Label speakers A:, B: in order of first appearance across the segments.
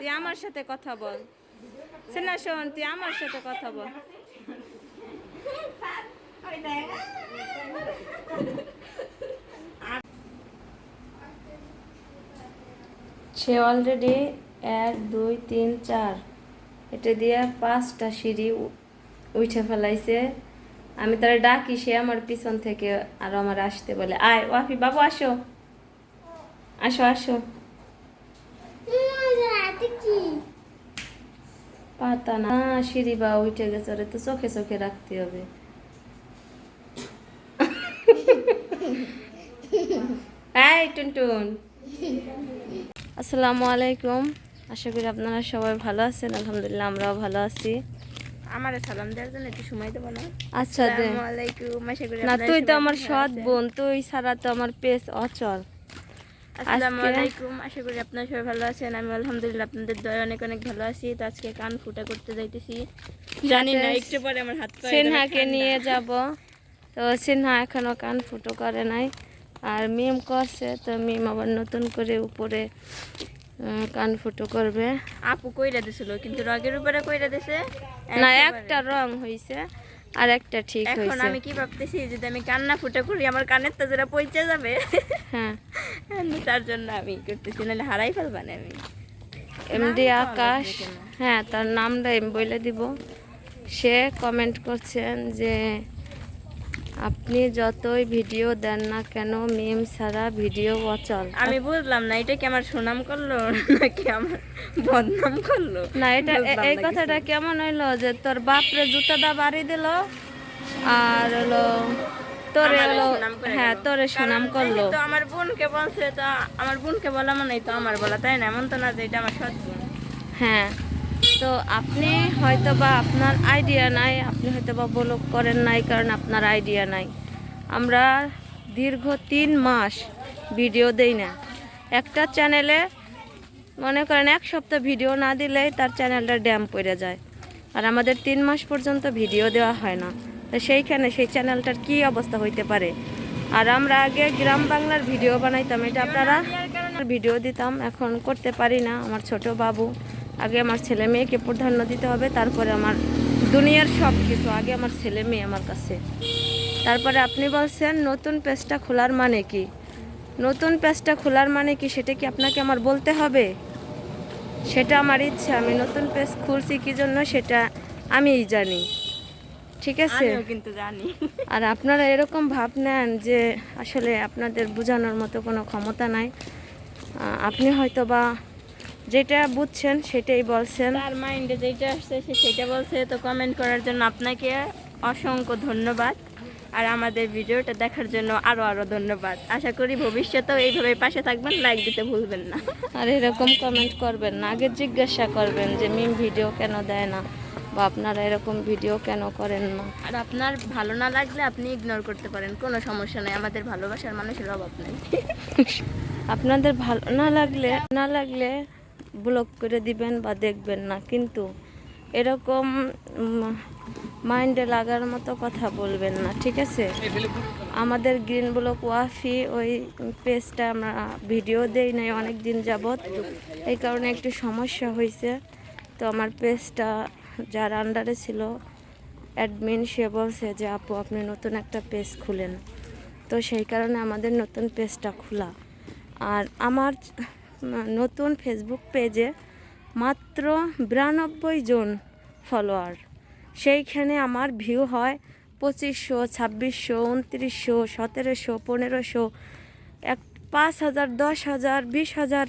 A: তুই আমার সাথে কথা বল। সেনা শোন, তুই আমার সাথে কথা বল। সে অলরেডি এক, দুই, তিন, চার। এটা দিয়ে পাঁচটা সিঁড়ি উঠে ফেলাইছে। আমি তারা ডাকি, সে আমার পিছন থেকে আর আমার আসতে বলে, আয়, ওয়াফি, বাবু, আসো। আসো আসো। পাতা না সিঁড়ি বা উঠে গেছে ওরে তো চোখে চোখে রাখতে হবে। এই টুনটুন। আসসালামু আলাইকুম। আশা করি আপনারা সবাই ভালো আছেন আলহামদুলিল্লাহ আমরাও ভালো আছি।
B: আমার সালাম দেওয়ার জন্য একটু সময় দেবো না?
A: আচ্ছা না তুই তো আমার সৎ বোন তুই ছাড়া তো আমার পেস অচল।
B: আসসালামু আলাইকুম আশা করি আপনারা সবাই ভালো আছেন। আমি আলহামদুলিল্লাহ আপনাদের দয়া অনেক অনেক ভালো আছি। তো আজকে কান ফুটা করতে যাইতেছি। জানি না একটু পরে আমার হাত পা
A: সিনহাকে নিয়ে যাব। তো সিনহা এখনও কান ফুটো করে নাই। আর মিম করছে তো মিম আবার নতুন করে উপরে কান ফুটো করবে।
B: আপু কইরা দিছিল কিন্তু রঙের উপরে কইরা দিছে।
A: না একটা রং হইছে। আর একটা ঠিক
B: এখন আমি কি ভাবতেছি যদি আমি কান্না ফুটা করি আমার কানের তো যারা পৌঁছে যাবে।
A: হ্যাঁ।
B: তার জন্য আমি করতেছি নাহলে হারাই ফেলবানে আমি।
A: এমডি আকাশ। হ্যাঁ তার নামটা আমি বলে দিব। সে কমেন্ট করছেন যে আপনি যতই ভিডিও দেন না কেন মিম ছাড়া ভিডিও অচল।
B: আমি বুঝলাম না এটা কি আমার সুনাম করল নাকি আমার বদনাম করল?
A: না এটা এই কথাটা কেমন হইল যে তোর বাপরে জুতাটা বাড়ি দিল আর হলো তোরে হলো হ্যাঁ। তোরে সুনাম করল।
B: তো আমার বোনকে বলছে তো আমার বোনকে বলা মানে তো আমার বলা তাই না? এমন তো না যে এটা আমার সৎ বোন।
A: হ্যাঁ। তো আপনি হয়তো বা আপনার আইডিয়া নাই, আপনি হয়তো বা ব্লগ করেন নাই, কারণ আপনার আইডিয়া নাই। আমরা দীর্ঘ তিন মাস ভিডিও দেই না। একটা চ্যানেলে মনে করেন এক সপ্তাহ ভিডিও না দিলেই তার চ্যানেলটা ড্যাম পড়ে যায়। আর আমাদের তিন মাস পর্যন্ত ভিডিও দেওয়া হয় না। তো সেইখানে সেই চ্যানেলটার কি অবস্থা হইতে পারে? আর আমরা আগে গ্রাম বাংলার ভিডিও বানাইতাম, এটা আপনারা ভিডিও দিতাম, এখন করতে পারি না। আমার ছোট বাবু আগে আমার ছেলে মেয়েকে প্রাধান্য দিতে হবে তারপরে আমার দুনিয়ার সব কিছু আগে আমার ছেলে মেয়ে আমার কাছে। তারপরে আপনি বলছেন নতুন পেজটা খোলার মানে কি? নতুন পেজটা খোলার মানে কি সেটা কি আপনাকে আমার বলতে হবে? সেটা আমার ইচ্ছা আমি নতুন পেজ খুলছি কি জন্য সেটা আমিই জানি। ঠিক আছে?
B: কিন্তু জানি।
A: আর আপনারা এরকম ভাব নেন যে আসলে আপনাদের বোঝানোর মতো কোনো ক্ষমতা নাই। আপনি হয়তো বা যেটা বুঝছেন সেটাই বলছেন।
B: তার মাইন্ডে যেটা আসছে সে সেটা বলছে। তো কমেন্ট করার জন্য আপনাকে অসংখ্য ধন্যবাদ। আর আমাদের ভিডিওটা দেখার জন্য আরও আরও ধন্যবাদ। আশা করি ভবিষ্যতেও এইভাবে পাশে থাকবেন লাইক দিতে ভুলবেন না।
A: আর এরকম কমেন্ট করবেন না আগে জিজ্ঞাসা করবেন যে মিম ভিডিও কেন দেয় না? বা আপনারা এরকম ভিডিও কেন করেন না?
B: আর আপনার ভালো না লাগলে আপনি ইগনোর করতে পারেন কোনো সমস্যা নেই। আমাদের ভালোবাসার মানুষের অভাব নেই।
A: আপনাদের ভালো না লাগলে না লাগলে ব্লক করে দিবেন বা দেখবেন না। কিন্তু এরকম মাইন্ডে লাগার মতো কথা বলবেন না, ঠিক আছে? আমাদের গ্রিন ব্লক ওয়াফি, ওই পেজটা আমরা ভিডিও দেই নাই অনেক দিন যাবৎ। এই কারণে একটু সমস্যা হয়েছে তো আমার পেজটা যার আন্ডারে ছিল অ্যাডমিন সে বলছে যে, আপু, আপনি নতুন একটা পেজ খুলেন। তো সেই কারণে আমাদের নতুন পেজটা খোলা। আর আমার নতুন ফেসবুক পেজে মাত্র বিরানব্বই জন ফলোয়ার সেইখানে আমার ভিউ হয় পঁচিশশো, ছাব্বিশশো, উনত্রিশশো, সতেরোশো, পনেরোশো, এক, পাঁচ হাজার, দশ হাজার, বিশ হাজার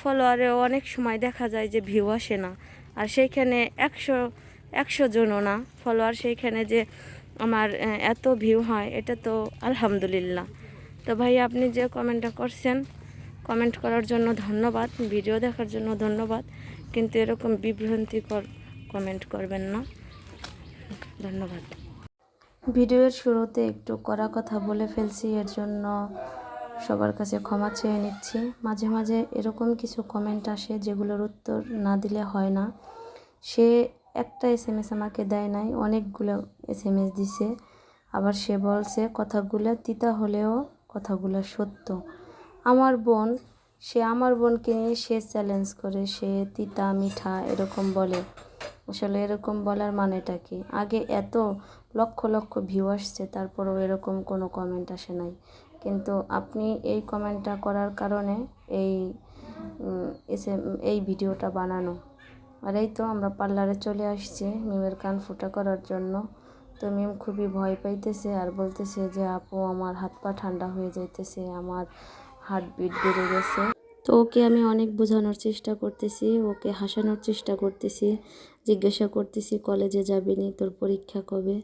A: ফলোয়ারেও অনেক সময় দেখা যায় যে ভিউ আসে না। আর সেইখানে একশো একশো জনও না ফলোয়ার সেইখানে যে আমার এত ভিউ হয়, এটা তো আলহামদুলিল্লাহ। তো ভাই আপনি যে কমেন্টটা করছেন কমেন্ট করার জন্য ধন্যবাদ ভিডিও দেখার জন্য ধন্যবাদ, কিন্তু এরকম বিভ্রান্তিকর কমেন্ট করবেন না। ধন্যবাদ। ভিডিওর শুরুতে একটু কড়া কথা বলে ফেলছি, এর জন্য সবার কাছে ক্ষমা চেয়ে নিচ্ছি। মাঝে মাঝে এরকম কিছু কমেন্ট আসে যেগুলোর উত্তর না দিলে হয় না। সে একটা এস এম এস আমাকে দেয় নাই, অনেকগুলো এস এম এস দিছে। আবার সে বলছে, কথাগুলো তিতা হলেও কথাগুলো সত্য। আমার বোন, সে আমার বোনকে নিয়ে সে চ্যালেঞ্জ করে, সে তিতা, মিঠা এরকম বলে। আসলে এরকম বলার মানেটা কি? আগে এত লক্ষ লক্ষ ভিউ আসছে, তারপরেও এরকম কোনো কমেন্ট আসে নাই। কিন্তু আপনি এই কমেন্টটা করার কারণে এই এই ভিডিওটা বানানো। আর এই তো আমরা পার্লারে চলে আসছি মিমের কান ফুটা করার জন্য। তো মিম খুবই ভয় পাইতেছে আর বলতেছে যে, আপু, আমার হাত পা ঠান্ডা হয়ে যাইতেছে, আমার হার্টবিট বেড়ে গেছে। তো ওকে আমি অনেক বোঝানোর চেষ্টা করতেছি, ওকে হাসানোর চেষ্টা করতেছি, জিজ্ঞাসা করতেছি, কলেজে যাবি নি? তোর পরীক্ষা কবে?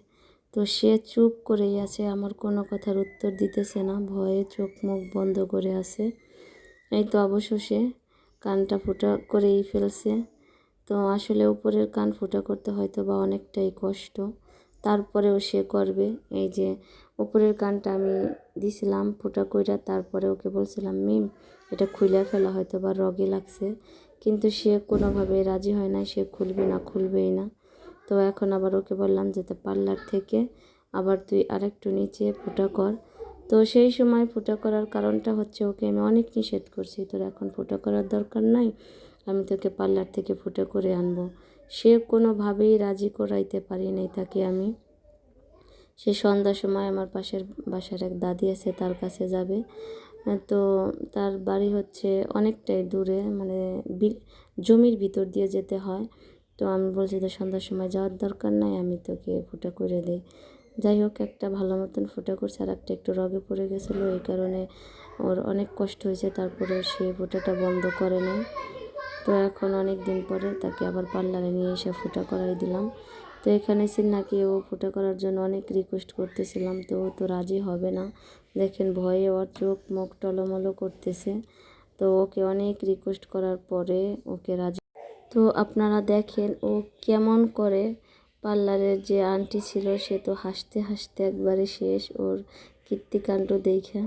A: তো সে চুপ করেই আছে, আমার কোনো কথার উত্তর দিতেছে না, ভয়ে চোখ মুখ বন্ধ করে আছে। এই তো অবশ্য সে কানটা ফুটা করেই ফেলছে। তো আসলে উপরের কান ফুটা করতে হয়তো বা অনেকটাই কষ্ট। তারপরেও সে করবে, এই যে উপরের কানটা আমি দিছিলাম ফুটা কইরা, তারপরে ওকে বলছিলাম, মিম, এটা খুলে ফেলা হয়তো বা রগে লাগছে। কিন্তু সে কোনোভাবে রাজি হয় না সে খুলবে না, খুলবেই না। তো এখন আবার ওকে বললাম যে পার্লার থেকে আবার তুই আরেকটু নিচে ফুটা কর। তো সেই সময় ফুটা করার কারণটা হচ্ছে, ওকে আমি অনেক নিষেধ করছি, তোর এখন ফুটা করার দরকার নাই, আমি তোকে পার্লার থেকে ফুটা করে আনব। সে কোনোভাবেই রাজি করাইতে পারি নাই তাকে আমি। সে সন্ধ্যার সময় আমার পাশের বাসার এক দাদি আছে, তার কাছে যাবে। তো তার বাড়ি হচ্ছে অনেকটাই দূরে মানে জমির ভিতর দিয়ে যেতে হয়। তো আমি বলছি তো সন্ধ্যার সময় যাওয়ার দরকার নাই, আমি তোকে ফুটা করে দিই। যাই হোক, একটা ভালো মতন ফুটা করছে, আর একটা একটু রগে পড়ে গেছিল, এই কারণে ওর অনেক কষ্ট হয়েছে, তারপরে সে ফুটাটা বন্ধ করে নাই। তো এখন অনেক দিন পরে তাকে আবার পার্লারে নিয়ে এসে ফুটা করাই দিলাম। তো এখানে সিন্নাকে ও ফুটা করার জন্য অনেক রিকোয়েস্ট করতেছিলাম, তো ও তো রাজি হবে না। দেখেন ভয়ে ওর চোখ মুখ টলমলো করতেছে, তো ওকে অনেক রিকোয়েস্ট করার পরে ওকে রাজি। তো আপনারা দেখেন ও কেমন করে পার্লারের যে আন্টি ছিল, সে তো হাসতে হাসতে একবারে শেষ ওর কীর্তিকাণ্ড দেখে।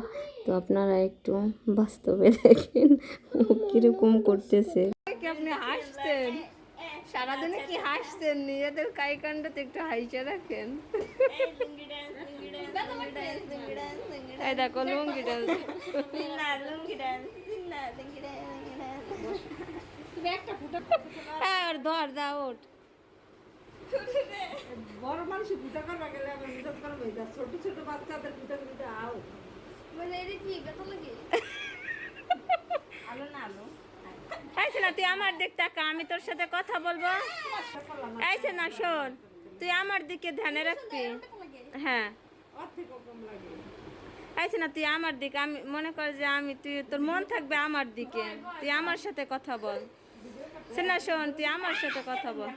A: তো আপনারা একটু বাস্তবে দেখেন ও কীরকম করতেছে।
B: আপনি হাসছেন। সারাদিনে কি হাসছেন নিজেদের কাইকাণ্ডতে একটু হাইচে রাখেন। এই দেখো লুঙ্গি ডান্স আর ধর দা ওঠ।
C: বড় মানুষ করবা গেলে আবার ছোট ছোট বাচ্চাদের পিঠা পিঠা আও আলো না আলো।
B: আইছে না তুই আমার দিক তাকা, আমি তোর সাথে কথা বলব? আইছে না শোন, তুই আমার দিকে ধ্যানে রাখবি। হ্যাঁ। আইছে না তুই আমার দিকে, আমি, মনে কর যে আমি, তুই, তোর মন থাকবে আমার দিকে। তুই আমার সাথে কথা বল। সে না শোন, তুই আমার সাথে কথা বল।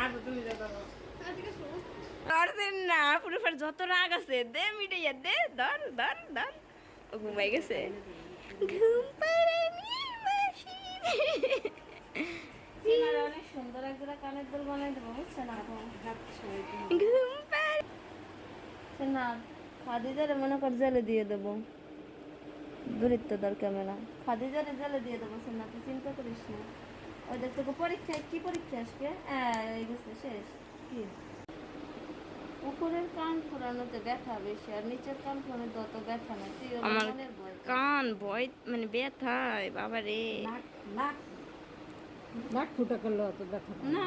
C: আর তুমি
B: দে না পুরো যত রাগ আছে দে মিটাইয়া দে ধর ধর ধর। ও ঘুমাই গেছে। ঘুম মাসি
A: অনেক সুন্দর একজোড়া কানের দুল বানাই দেবো বুঝছেন আপু
B: ঘুম পাড়
A: না খাদিজারে মনে কর জেলে দিয়ে দেবো। দূরিত্ব দর ক্যামেরা। খাদিজারে জেলে দিয়ে দেবো না তুই চিন্তা করিস না। ওই দেখ তোকে পরীক্ষায় কি পরীক্ষা আসবে হ্যাঁ শেষ। কি? উপরের কান ফোরানোতে ব্যথা বেশি আর নিচের কান ফোরানোতে অত ব্যথা না তুই
B: আমার কান ভয় মানে ব্যথায় বাবা রে
C: নাক নাক নাক ফুটা করলে অত ব্যথা।
A: না